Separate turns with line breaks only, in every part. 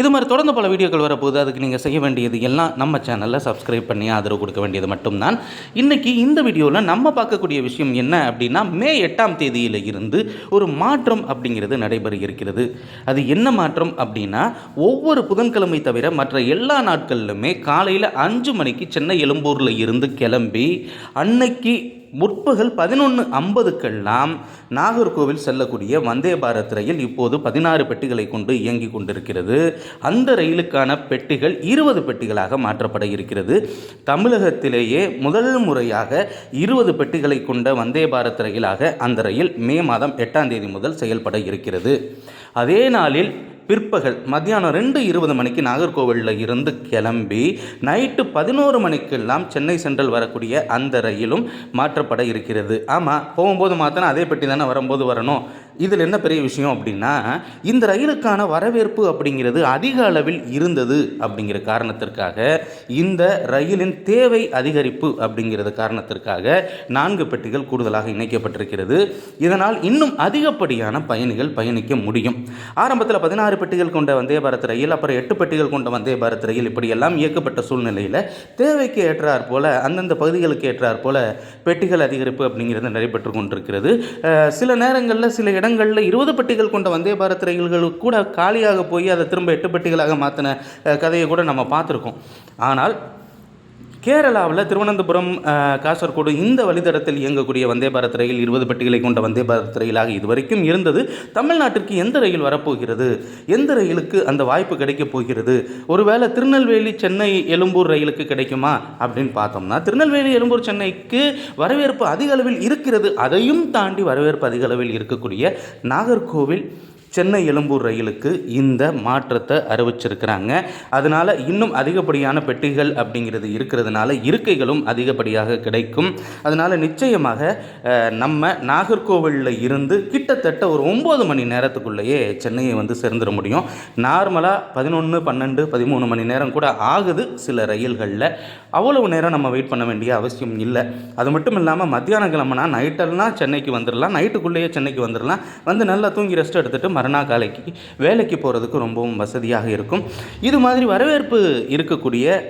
இது மாதிரி தொடர்ந்து பல வீடியோக்கள் வரப்போகுது. அதுக்கு நீங்கள் செய்ய வேண்டியது எல்லாம் நம்ம சேனலில் சப்ஸ்கிரைப் பண்ணி ஆதரவு கொடுக்க வேண்டியது மட்டும்தான். இன்றைக்கி இந்த வீடியோவில் நம்ம பார்க்கக்கூடிய விஷயம் என்ன அப்படின்னா மே எட்டாம் தேதியில் இருந்து ஒரு மாற்றம் அப்படிங்கிறது நடைபெற இருக்கிறது. அது என்ன மாற்றம் அப்படின்னா ஒவ்வொரு புதன்கிழமை தவிர மற்ற எல்லா நாட்களிலுமே காலையில் அஞ்சு மணிக்கு சென்னை எழும்பூரில் இருந்து கிளம்பி அன்னைக்கு முற்பகல் பதினொன்று ஐம்பதுக்கெல்லாம் நாகர்கோவில் செல்லக்கூடிய வந்தே பாரத் ரயில் இப்போது பதினாறு பெட்டிகளை கொண்டு இயங்கிக் கொண்டிருக்கிறது. அந்த ரயிலுக்கான பெட்டிகள் இருபது பெட்டிகளாக மாற்றப்பட இருக்கிறது. தமிழகத்திலேயே முதல் முறையாக இருபது பெட்டிகளை கொண்ட வந்தே பாரத் ரயிலாக அந்த ரயில் மே மாதம் எட்டாம் தேதி முதல் செயல்பட இருக்கிறது. அதே நாளில் பிற்பகல் மத்தியானம் ரெண்டு இருபது மணிக்கு நாகர்கோவிலில் இருந்து கிளம்பி நைட்டு பதினோரு மணிக்கெல்லாம் சென்னை சென்ட்ரல் வரக்கூடிய அந்த ரயிலும் மாற்றப்பட இருக்கிறது. ஆமாம் போகும்போது மாற்றினா அதே பெட்டி தானே வரும்போது வரணும்? இதில் என்ன பெரிய விஷயம் அப்படின்னா இந்த ரயிலுக்கான வரவேற்பு அப்படிங்கிறது அதிக அளவில் இருந்தது அப்படிங்கிற காரணத்திற்காக இந்த ரயிலின் தேவை அதிகரிப்பு அப்படிங்கிறது காரணத்திற்காக நான்கு பெட்டிகள் கூடுதலாக இணைக்கப்பட்டிருக்கிறது. இதனால் இன்னும் அதிகப்படியான பயணிகள் பயணிக்க முடியும். ஆரம்பத்தில் பதினாறு பெட்டிகள் கொண்ட வந்தே பாரத் ரயில் அப்புறம் எட்டு பெட்டிகள் கொண்ட வந்தே பாரத் ரயில் இப்படியெல்லாம் இயக்கப்பட்ட சூழ்நிலையில் தேவைக்கு ஏற்றாற் போல அந்தந்த பகுதிகளுக்கு ஏற்றாற் போல பெட்டிகள் அதிகரிப்பு அப்படிங்கிறது நடைபெற்று கொண்டிருக்கிறது. சில நேரங்களில் சில இடங்களில் இருபது பெட்டிகள் கொண்ட வந்தே பாரத் ரயில்கள் கூட காலியாக போய் அதை திரும்ப எட்டு பெட்டிகளாக மாற்றின கதையை கூட நம்ம பார்த்துருக்கோம். ஆனால் கேரளாவில் திருவனந்தபுரம் காசர்கோடு இந்த வழித்தடத்தில் இயங்கக்கூடிய வந்தே பாரத் ரயில் இருபது பெட்டிகளை கொண்ட வந்தே பாரத் ரயிலாக இதுவரைக்கும் இருந்தது. தமிழ்நாட்டிற்கு எந்த ரயில் வரப்போகிறது? எந்த ரயிலுக்கு அந்த வாய்ப்பு கிடைக்கப் போகிறது? ஒருவேளை திருநெல்வேலி சென்னை எழும்பூர் ரயிலுக்கு கிடைக்குமா அப்படின்னு பார்த்தோம்னா திருநெல்வேலி எழும்பூர் சென்னைக்கு வரவேற்பு அதிக அளவில் இருக்கிறது. அதையும் தாண்டி வரவேற்பு அதிக அளவில் இருக்கக்கூடிய நாகர்கோவில் சென்னை எழும்பூர் ரயிலுக்கு இந்த மாற்றத்தை அறிவிச்சிருக்கிறாங்க. அதனால் இன்னும் அதிகப்படியான பெட்டிகள் அப்படிங்கிறது இருக்கிறதுனால இருக்கைகளும் அதிகப்படியாக கிடைக்கும். அதனால் நிச்சயமாக நம்ம நாகர்கோவிலில் இருந்து கிட்டத்தட்ட ஒரு ஒம்பது மணி நேரத்துக்குள்ளேயே சென்னையை வந்து சேர்ந்துட முடியும். நார்மலாக பதினொன்று பன்னெண்டு பதிமூணு மணி நேரம் கூட ஆகுது சில ரயில்களில். அவ்வளவு நேரம் நம்ம வெயிட் பண்ண வேண்டிய அவசியம் இல்லை. அது மட்டும் இல்லாமல் மத்தியானம் கிளம்புனா நைட்டெல்லாம் சென்னைக்கு வந்துடலாம் நைட்டுக்குள்ளேயே சென்னைக்கு வந்துடலாம் வந்து நல்லா தூங்கி ரெஸ்ட் எடுத்துகிட்டு மறுநாள் காலைக்கு வேலைக்கு போகிறதுக்கு ரொம்பவும் வசதியாக இருக்கும். இது மாதிரி வரவேற்பு இருக்கக்கூடிய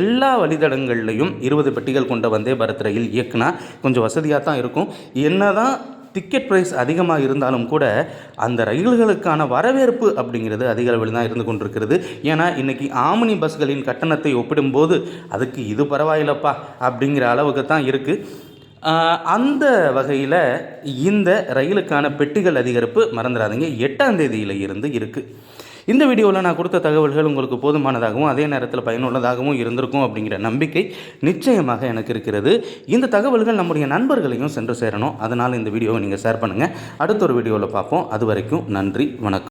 எல்லா வழித்தடங்கள்லையும் இருபது பெட்டிகள் கொண்ட வந்தே பாரத் ரயில் இயக்குனா கொஞ்சம் வசதியாக தான் இருக்கும். என்ன தான் டிக்கெட் ப்ரைஸ் அதிகமாக இருந்தாலும் கூட அந்த ரயில்களுக்கான வரவேற்பு அப்படிங்கிறது அதிக அளவில் தான் இருந்து கொண்டிருக்கிறது. ஏன்னா இன்றைக்கி ஆமினி பஸ்களின் கட்டணத்தை ஒப்பிடும்போது அதுக்கு இது பரவாயில்லப்பா அப்படிங்கிற அளவுக்கு தான் இருக்குது அந்த வகையில் இந்த ரயிலுக்கான பெட்டிகள் அதிகரிப்பு மறந்துடாதீங்க. எட்டாம் தேதியில் இருந்து இருக்குது இந்த வீடியோவில் நான் கொடுத்த தகவல்கள் உங்களுக்கு போதுமானதாகவும் அதே நேரத்தில் பயனுள்ளதாகவும் இருந்திருக்கும் அப்படிங்கிற நம்பிக்கை நிச்சயமாக எனக்கு இருக்கிறது. இந்த தகவல்கள் நம்முடைய நண்பர்களையும் சென்று சேரணும். அதனால் இந்த வீடியோவை நீங்கள் ஷேர் பண்ணுங்கள் அடுத்த ஒரு வீடியோவில் பார்ப்போம். அது வரைக்கும் நன்றி வணக்கம்.